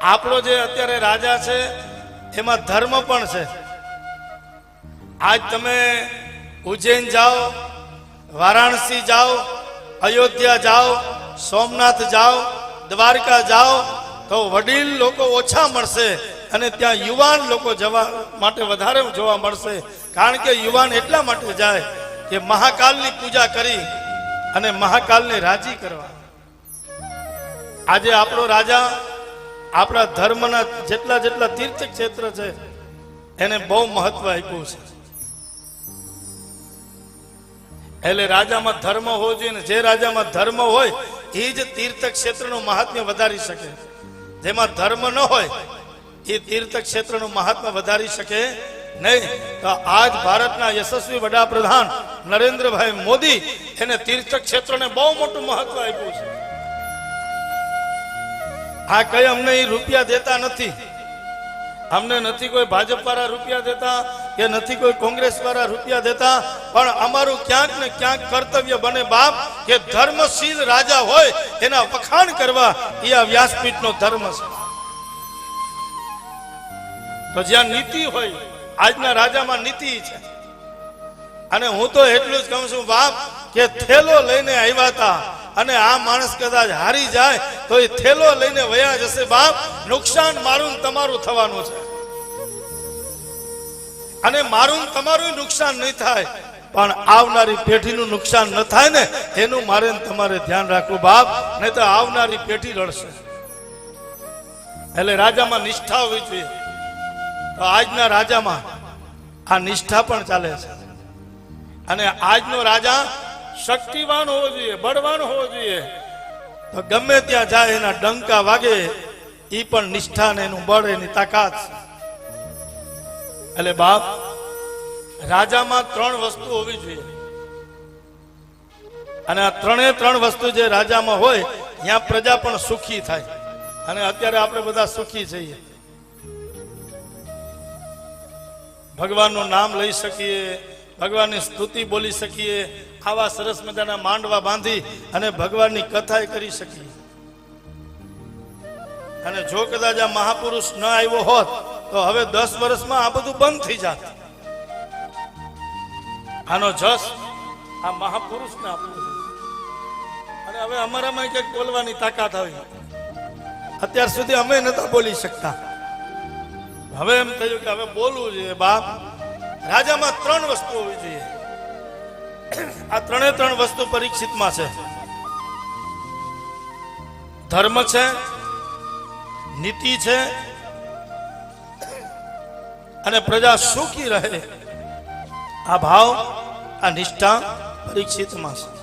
આપણો જે અત્યારે રાજા છે, એમાં ધર્મ પણ છે. આજ તમે ઉજ્જૈન જાઓ, વારાણસી જાઓ, અયોધ્યા જાઓ, સોમનાથ જાઓ, દ્વારકા જાઓ, તો વડીલ લોકો ઓછા મળશે અને ત્યાં યુવાન લોકો જવા માટે વધારે જોવા મળશે. કારણ કે યુવાન એટલા માટે જાય કે મહાકાલની પૂજા કરી અને મહાકાલને રાજી કરવા. આજે આપણો રાજા આપણા ધર્મના જેટલા જેટલા તીર્થ ક્ષેત્ર છે, એને બહુ મહત્વ આપ્યું છે. એટલે રાજામાં ધર્મ હોવો જોઈએ ને જે રાજામાં ધર્મ હોય, એ જ તીર્થ ક્ષેત્રનું મહાત્મ્ય વધારી શકે. જેમાં ધર્મ ન હોય, એ તીર્થ ક્ષેત્રનું મહાત્મ્ય વધારી શકે નહીં. તો આજ ભારતના યશસ્વી વડાપ્રધાન નરેન્દ્રભાઈ મોદી એને તીર્થ ક્ષેત્રને બહુ મોટું મહત્વ આપ્યું છે. આ કઈ અમને એ રૂપિયા દેતા નથી. અમને નથી કોઈ ભાજપ વાળા રૂપિયા દેતા કે નથી કોઈ કોંગ્રેસ વાળા રૂપિયા દેતા, પણ અમારું ક્યાંક ને ક્યાંક કર્તવ્ય બને બાપ કે ધર્મશીલ રાજા હોય એના વખાણ કરવા એ આ વ્યાસપીઠનો ધર્મ છે. તો જ્યાં નીતિ હોય, આજના રાજામાં નીતિ છે. અને હું તો એટલું જ કહું છું બાપ કે થેલો લઈને આવ્યા હતા અને આ માણસ કદાચ હારી જાય તો એ થેલો લઈને વયા જશે. બાપ, નુકસાન મારું તમારું થવાનું છે. અને મારું તમારું નુકસાન નહીં થાય. પણ આવનારી પેઢીનું નુકસાન ન થાય ને, એનું મારે તમારે ધ્યાન રાખવું. બાપ, નહીં તો આવનારી પેઢી લડશે એટલે રાજામાં નિષ્ઠા હોવી જોઈએ. તો આજના રાજામાં આ નિષ્ઠા પણ ચાલે છે. અને આજનો રાજા શક્તિવાન હોવો જોઈએ, બળવાન હોવો જોઈએ. તો ગમે ત્યાં જાય એના ડંકા વાગે એ પણ નિષ્ઠા ને એનું બળ એની તાકાત એટલે બાપ, રાજામાં ત્રણ વસ્તુ હોવી જોઈએ. અને આ ત્રણે ત્રણ વસ્તુ જે રાજામાં હોય, ત્યાં પ્રજા પણ સુખી થાય. અને અત્યારે આપણે બધા સુખી છીએ. ભગવાનનું નામ લઈ શકીએ ભગવાનની સ્તુતિ બોલી શકીએ, આવા સરસ મજાના માંડવા બાંધી અને ભગવાનની કથા કરી શકીએ. અને જો કદાચ આ મહાપુરુષ ન આવ્યો હોત, તો હવે દસ વર્ષમાં આ બધું બંધ થઈ જાત. આનો જસ આ મહાપુરુષને આપવું અને હવે અમારામાં કંઈક બોલવાની તાકાત આવી. અત્યાર સુધી અમે નતા બોલી શકતા. હવે એમ થયું કે હવે બોલવું જોઈએ, બાપ. રાજામાં ત્રણ વસ્તુ હોવી જોઈએ. આ ત્રણે ત્રણ વસ્તુ પરીક્ષિતમાં છે. ધર્મ છે, નીતિ છે, અને પ્રજા સુખી રહે. આ ભાવ, આ નિષ્ઠા પરીક્ષિતમાં છે.